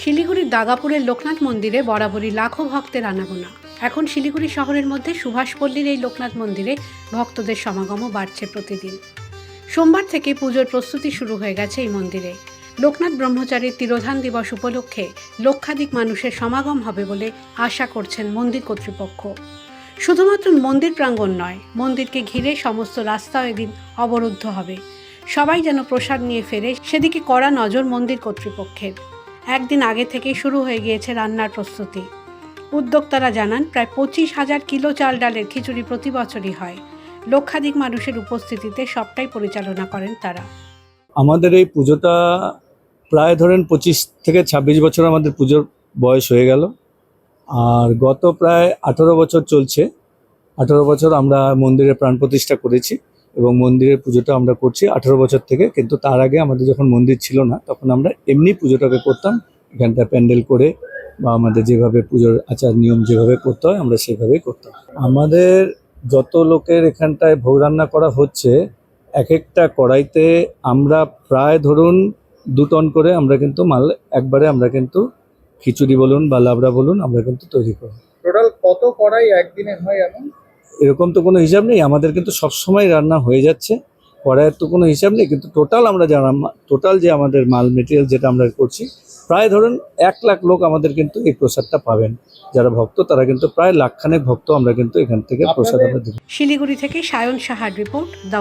শিলিগুড়ির দাগাপুরের লোকনাথ মন্দিরে বরাবরই লাখো ভক্তের আনাগোনা। এখন শিলিগুড়ি শহরের মধ্যে সুভাষপল্লীর এই লোকনাথ মন্দিরে ভক্তদের সমাগমও বাড়ছে প্রতিদিন। সোমবার থেকে পুজোর প্রস্তুতি শুরু হয়ে গেছে এই মন্দিরে। লোকনাথ ব্রহ্মচারীর তিরোধান দিবস উপলক্ষে লক্ষাধিক মানুষের সমাগম হবে বলে আশা করছেন মন্দির কর্তৃপক্ষ। শুধুমাত্র মন্দির প্রাঙ্গণ নয়, মন্দিরকে ঘিরে সমস্ত রাস্তাও এদিন অবরুদ্ধ হবে। সবাই যেন প্রসাদ নিয়ে ফেরে সেদিকে কড়া নজর মন্দির কর্তৃপক্ষের। একদিন আগে থেকেই শুরু হয়ে গিয়েছে রান্নার প্রস্তুতি। উদ্যোক্তারা জানান, প্রায় পঁচিশ হাজার কিলো চাল ডালের খিচুড়ি প্রতি বছরই হয়। লক্ষাধিক মানুষের উপস্থিতিতে সবটাই পরিচালনা করেন তারা। আমাদের এই পুজোটা প্রায় ধরেন পঁচিশ থেকে ছাব্বিশ বছর আমাদের পুজোর বয়স হয়ে গেল। আর গত প্রায় আঠেরো বছর চলছে। আঠেরো বছর আমরা মন্দিরে প্রাণ প্রতিষ্ঠা করেছি। এবং মন্দিরের পুজোটা আমরা করছি আঠেরো বছর থেকে, কিন্তু তার আগে আমাদের যখন মন্দির ছিল না, তখন আমরা এমনি পুজোটাকে করতাম। এখানটা প্যান্ডেল করে বা আমাদের যেভাবে পুজোর আচার নিয়ম যেভাবে করতে হয়, আমরা সেভাবেই করতাম। আমাদের যত লোকের এখানটায় ভোগ রান্না করা হচ্ছে এক একটা কড়াইতে আমরা প্রায় ধরুন দু টন করে আমরা কিন্তু মাল, একবারে আমরা কিন্তু খিচুড়ি বলুন বা লাবড়া বলুন আমরা কিন্তু তৈরি করি। টোটাল কত কড়াই একদিনে হয় এমন? এরকম তো কোনো হিসাব নেই। আমাদের কিন্তু সবসময় রান্না হয়ে যাচ্ছে। কড়াইয়ের তো কোনো হিসাব নেই কিন্তু টোটাল আমরা যারা টোটাল যে আমাদের মাল মেটেরিয়াল যেটা আমরা করছি প্রায় ধরুন এক লাখ লোক আমাদের কিন্তু এই প্রসাদটা পাবেন। যারা ভক্ত তারা কিন্তু প্রায় লাখখানেক ভক্ত আমরা কিন্তু এখান থেকে প্রসাদ আমরা শিলিগুড়ি থেকে সায়ন সাহার রিপোর্ট দ্য